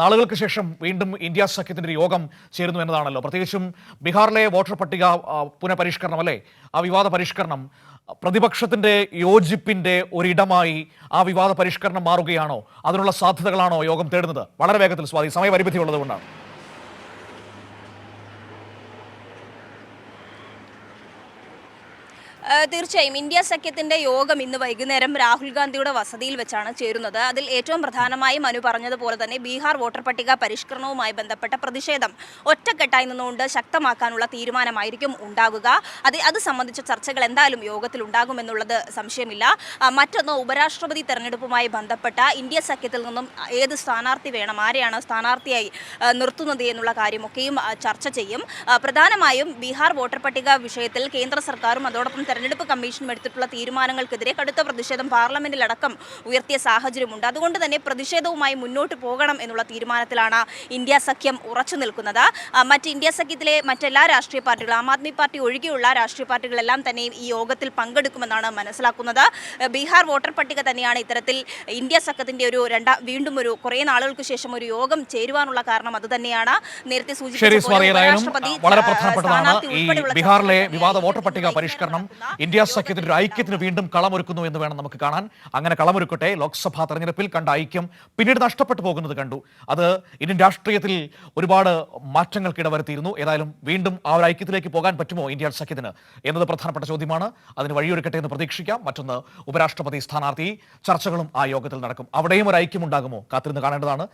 നാളുകൾക്ക് ശേഷം വീണ്ടും ഇന്ത്യ സഖ്യത്തിന്റെ യോഗം ചേരുന്നു എന്നതാണല്ലോ. പ്രത്യേകിച്ചും ബീഹാറിലെ വോട്ടർ പട്ടിക പുനഃപരിഷ്കരണം അല്ലേ? ആ വിവാദ പരിഷ്കരണം പ്രതിപക്ഷത്തിന്റെ യോജിപ്പിന്റെ ഒരിടമായി ആ വിവാദ പരിഷ്കരണം മാറുകയാണോ? അതിനുള്ള സാധ്യതകളാണോ യോഗം തേടുന്നത്? വളരെ വേഗത്തിൽ സ്വാധീനം സമയപരിമിതി ഉള്ളതുകൊണ്ടാണ് തീർച്ചയായും ഇന്ത്യ സഖ്യത്തിന്റെ യോഗം ഇന്ന് വൈകുന്നേരം രാഹുൽ ഗാന്ധിയുടെ വസതിയിൽ വെച്ചാണ് ചേരുന്നത്. അതിൽ ഏറ്റവും പ്രധാനമായും അനു പറഞ്ഞതുപോലെ തന്നെ ബീഹാർ വോട്ടർ പട്ടിക പരിഷ്കരണവുമായി ബന്ധപ്പെട്ട പ്രതിഷേധം ഒറ്റക്കെട്ടായി നിന്നുകൊണ്ട് ശക്തമാക്കാനുള്ള തീരുമാനമായിരിക്കും ഉണ്ടാകുക. അത് അത് സംബന്ധിച്ച ചർച്ചകൾ എന്തായാലും യോഗത്തിൽ ഉണ്ടാകുമെന്നുള്ളത് സംശയമില്ല. മറ്റൊന്ന് ഉപരാഷ്ട്രപതി തെരഞ്ഞെടുപ്പുമായി ബന്ധപ്പെട്ട ഇന്ത്യ സഖ്യത്തിൽ നിന്നും ഏത് സ്ഥാനാർത്ഥി വേണം ആരെയാണ് സ്ഥാനാർത്ഥിയായി നിർത്തുന്നത് എന്നുള്ള കാര്യമൊക്കെയും ചർച്ച ചെയ്യും. പ്രധാനമായും ബീഹാർ വോട്ടർ പട്ടിക വിഷയത്തിൽ കേന്ദ്ര സർക്കാരും അതോടൊപ്പം തെരഞ്ഞെടുപ്പ് കമ്മീഷനും എടുത്തിട്ടുള്ള തീരുമാനങ്ങൾക്കെതിരെ കടുത്ത പ്രതിഷേധം പാർലമെന്റിലടക്കം ഉയർത്തിയ സാഹചര്യമുണ്ട്. അതുകൊണ്ട് തന്നെ പ്രതിഷേധവുമായി മുന്നോട്ട് പോകണം എന്നുള്ള തീരുമാനത്തിലാണ് ഇന്ത്യ സഖ്യം ഉറച്ചു നിൽക്കുന്നത്. മറ്റ് ഇന്ത്യ സഖ്യത്തിലെ മറ്റെല്ലാ രാഷ്ട്രീയ പാർട്ടികളും ആം ആദ്മി പാർട്ടി ഒഴികെയുള്ള രാഷ്ട്രീയ പാർട്ടികളെല്ലാം തന്നെയും ഈ യോഗത്തിൽ പങ്കെടുക്കുമെന്നാണ് മനസ്സിലാക്കുന്നത്. ബീഹാർ വോട്ടർ പട്ടിക തന്നെയാണ് ഇത്തരത്തിൽ ഇന്ത്യ സഖ്യത്തിന്റെ ഒരു രണ്ടാ വീണ്ടും ഒരു കുറേ നാളുകൾക്ക് ശേഷം ഒരു യോഗം ചേരുവാനുള്ള കാരണം അത് തന്നെയാണ്. നേരത്തെ സൂചിപ്പിച്ചത് സൂചിപ്പിച്ച വളരെ പ്രധാനപ്പെട്ടതാണ് ഈ ബീഹാറിലെ വിവാദ വോട്ടർ പട്ടിക പരിഷ്കരണം ഇന്ത്യ സഖ്യത്തിന്റെ ഒരു ഐക്യത്തിന് വീണ്ടും കളമൊരുക്കുന്നു എന്ന് വേണം നമുക്ക് കാണാൻ. അങ്ങനെ കളമൊരുക്കട്ടെ. ലോക്സഭാ തെരഞ്ഞെടുപ്പിൽ കണ്ട ഐക്യം പിന്നീട് നഷ്ടപ്പെട്ടു പോകുന്നത് കണ്ടു. അത് ഇന്ത്യൻ രാഷ്ട്രീയത്തിൽ ഒരുപാട് മാറ്റങ്ങൾക്ക് ഇടവരുത്തിയിരുന്നു. ഏതായാലും വീണ്ടും ആ ഒരു ഐക്യത്തിലേക്ക് പോകാൻ പറ്റുമോ ഇന്ത്യ സഖ്യത്തിന് എന്നത് പ്രധാനപ്പെട്ട ചോദ്യമാണ്. അതിന് വഴിയൊരുക്കട്ടെ എന്ന് പ്രതീക്ഷിക്കാം. മറ്റൊന്ന് ഉപരാഷ്ട്രപതി സ്ഥാനാർത്ഥി ചർച്ചകളും ആ യോഗത്തിൽ നടക്കും. അവിടെയും ഒരു ഐക്യം ഉണ്ടാകുമോ? കാത്തിരുന്ന് കാണേണ്ടതാണ്.